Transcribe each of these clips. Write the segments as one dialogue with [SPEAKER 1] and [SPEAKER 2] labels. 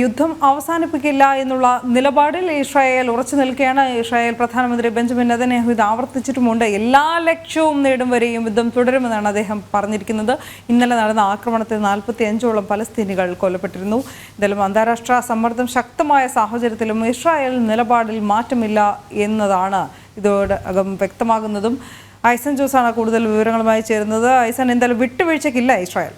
[SPEAKER 1] യുദ്ധം അവസാനിപ്പിക്കില്ല എന്നുള്ള നിലപാടിൽ ഇസ്രായേൽ ഉറച്ചു നിൽക്കുകയാണ്. ഇസ്രായേൽ പ്രധാനമന്ത്രി ബെഞ്ചമിൻ നെതന്യാഹു ഇത് ആവർത്തിച്ചിട്ടുമുണ്ട്. എല്ലാ ലക്ഷ്യവും നേടും വരെയും യുദ്ധം തുടരുമെന്നാണ് അദ്ദേഹം പറഞ്ഞിരിക്കുന്നത്. ഇന്നലെ നടന്ന ആക്രമണത്തിൽ നാൽപ്പത്തി അഞ്ചോളം പലസ്തീനികൾ കൊല്ലപ്പെട്ടിരുന്നു. എന്തായാലും അന്താരാഷ്ട്ര സമ്മർദ്ദം ശക്തമായ സാഹചര്യത്തിലും ഇസ്രായേൽ നിലപാടിൽ മാറ്റമില്ല എന്നതാണ് ഇതോടകം വ്യക്തമാകുന്നതും. ഐസൻ ജോസാണ് കൂടുതൽ വിവരങ്ങളുമായി ചേരുന്നത്. ഐസൻ എന്തായാലും വിട്ടുവീഴ്ചയ്ക്കില്ല ഇസ്രായേൽ.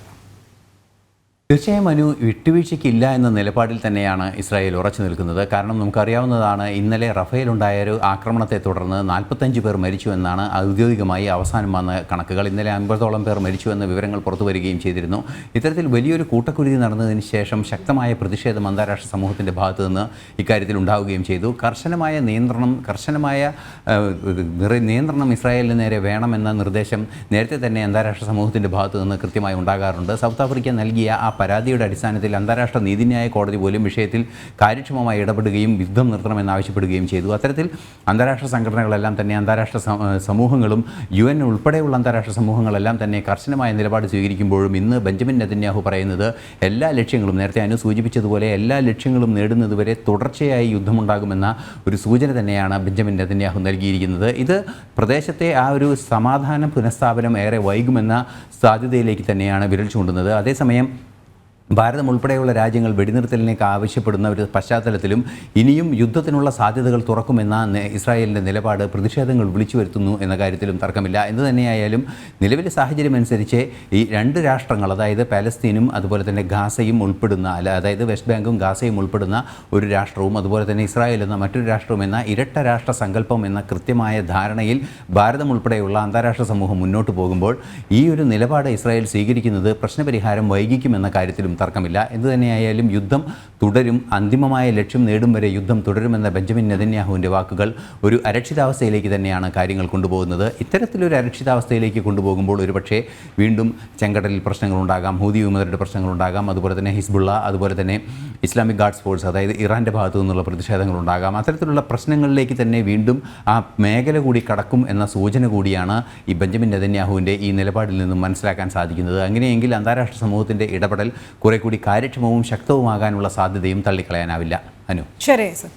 [SPEAKER 2] തീർച്ചയായും അനു വിട്ടുവീഴ്ചയ്ക്കില്ല എന്ന നിലപാടിൽ തന്നെയാണ് ഇസ്രായേൽ ഉറച്ചു നിൽക്കുന്നത്. കാരണം നമുക്കറിയാവുന്നതാണ് ഇന്നലെ റഫേൽ ഉണ്ടായ ഒരു ആക്രമണത്തെ തുടർന്ന് നാൽപ്പത്തഞ്ച് പേർ മരിച്ചു എന്നാണ് ഔദ്യോഗികമായി അവസാനം വന്ന കണക്കുകൾ. ഇന്നലെ അമ്പതോളം പേർ മരിച്ചു എന്ന വിവരങ്ങൾ പുറത്തു വരികയും ചെയ്തിരുന്നു. ഇത്തരത്തിൽ വലിയൊരു കൂട്ടക്കുരുതി നടന്നതിന് ശേഷം ശക്തമായ പ്രതിഷേധം അന്താരാഷ്ട്ര സമൂഹത്തിന്റെ ഭാഗത്തു നിന്ന് ഇക്കാര്യത്തിൽ ഉണ്ടാവുകയും ചെയ്തു. കർശനമായ നിയന്ത്രണം കർശനമായ നിയന്ത്രണം ഇസ്രായേലിന് നേരെ വേണമെന്ന നിർദ്ദേശം നേരത്തെ തന്നെ അന്താരാഷ്ട്ര സമൂഹത്തിന്റെ ഭാഗത്തു നിന്ന് കൃത്യമായി ഉണ്ടാകാറുണ്ട്. സൗത്ത് ആഫ്രിക്ക നൽകിയ ആ പരാതിയുടെ അടിസ്ഥാനത്തിൽ അന്താരാഷ്ട്ര നീതിന്യായ കോടതി പോലും വിഷയത്തിൽ കാര്യക്ഷമമായി ഇടപെടുകയും യുദ്ധം നിർത്തണമെന്ന് ആവശ്യപ്പെടുകയും ചെയ്തു. അത്തരത്തിൽ അന്താരാഷ്ട്ര സംഘടനകളെല്ലാം തന്നെ അന്താരാഷ്ട്ര സമൂഹങ്ങളും യു എൻ ഉൾപ്പെടെയുള്ള അന്താരാഷ്ട്ര സമൂഹങ്ങളെല്ലാം തന്നെ കർശനമായ നിലപാട് സ്വീകരിക്കുമ്പോഴും ഇന്ന് ബെഞ്ചമിൻ നെതന്യാഹു പറയുന്നത് എല്ലാ ലക്ഷ്യങ്ങളും നേരത്തെ അനു സൂചിപ്പിച്ചതുപോലെ എല്ലാ ലക്ഷ്യങ്ങളും നേടുന്നതുവരെ തുടർച്ചയായി യുദ്ധമുണ്ടാകുമെന്ന ഒരു സൂചന തന്നെയാണ് ബെഞ്ചമിൻ നെതന്യാഹു നൽകിയിരിക്കുന്നത്. ഇത് പ്രദേശത്തെ ആ ഒരു സമാധാന പുനഃസ്ഥാപനം ഏറെ വൈകുമെന്ന സാധ്യതയിലേക്ക് തന്നെയാണ് വിരൽ ചൂണ്ടുന്നത്. അതേസമയം ഭാരതം ഉൾപ്പെടെയുള്ള രാജ്യങ്ങൾ വെടിനിർത്തലിനേക്ക് ആവശ്യപ്പെടുന്ന ഒരു പശ്ചാത്തലത്തിലും ഇനിയും യുദ്ധത്തിനുള്ള സാധ്യതകൾ തുറക്കുമെന്ന ഇസ്രായേലിന്റെ നിലപാട് പ്രതിഷേധങ്ങൾ വിളിച്ചു വരുത്തുന്നു എന്ന കാര്യത്തിലും തർക്കമില്ല. എന്ത് തന്നെയായാലും നിലവിലെ സാഹചര്യം അനുസരിച്ച് ഈ രണ്ട് രാഷ്ട്രങ്ങൾ അതായത് പാലസ്തീനും അതുപോലെ തന്നെ ഗാസയും ഉൾപ്പെടുന്ന അല്ല അതായത് വെസ്റ്റ് ബാങ്കും ഗാസയും ഉൾപ്പെടുന്ന ഒരു രാഷ്ട്രവും അതുപോലെ തന്നെ ഇസ്രായേൽ എന്ന മറ്റൊരു രാഷ്ട്രവും എന്ന ഇരട്ട രാഷ്ട്ര സങ്കല്പം എന്ന കൃത്യമായ ധാരണയിൽ ഭാരതം ഉൾപ്പെടെയുള്ള അന്താരാഷ്ട്ര സമൂഹം മുന്നോട്ട് പോകുമ്പോൾ ഈ ഒരു നിലപാട് ഇസ്രായേൽ സ്വീകരിക്കുന്നത് പ്രശ്നപരിഹാരം വൈകിക്കുമെന്ന കാര്യത്തിലും തർക്കമില്ല. എന്തു തന്നെയായാലും യുദ്ധം തുടരും. അന്തിമമായ ലക്ഷ്യം നേടും വരെ യുദ്ധം തുടരുമെന്ന ബെഞ്ചമിൻ നെതന്യാഹുവിന്റെ വാക്കുകൾ ഒരു അരക്ഷിതാവസ്ഥയിലേക്ക് തന്നെയാണ് കാര്യങ്ങൾ കൊണ്ടുപോകുന്നത്. ഇത്തരത്തിലൊരു അരക്ഷിതാവസ്ഥയിലേക്ക് കൊണ്ടുപോകുമ്പോൾ ഒരുപക്ഷേ വീണ്ടും ചെങ്കടലിൽ പ്രശ്നങ്ങളുണ്ടാകാം ഹൂതി വിമതരുടെ പ്രശ്നങ്ങളുണ്ടാകാം അതുപോലെ തന്നെ ഹിസ്ബുള്ള അതുപോലെ തന്നെ ഇസ്ലാമിക് ഗാർഡ്സ് ഫോഴ്സ് അതായത് ഇറാന്റെ ഭാഗത്തു നിന്നുള്ള പ്രതിഷേധങ്ങളുണ്ടാകാം. അത്തരത്തിലുള്ള പ്രശ്നങ്ങളിലേക്ക് തന്നെ വീണ്ടും ആ മേഖല കൂടി കടക്കും എന്ന സൂചന കൂടിയാണ് ഈ ബെഞ്ചമിൻ നെതന്യാഹുവിന്റെ ഈ നിലപാടിൽ നിന്നും മനസ്സിലാക്കാൻ സാധിക്കുന്നത്. അങ്ങനെയെങ്കിൽ അന്താരാഷ്ട്ര സമൂഹത്തിന്റെ ഇടപെടൽ കുറെ കൂടി കാര്യക്ഷമവും ശക്തവുമാകാനുള്ള സാധ്യതയും തള്ളിക്കളയാനാവില്ല. അനു.
[SPEAKER 1] ശരി ഐസൻ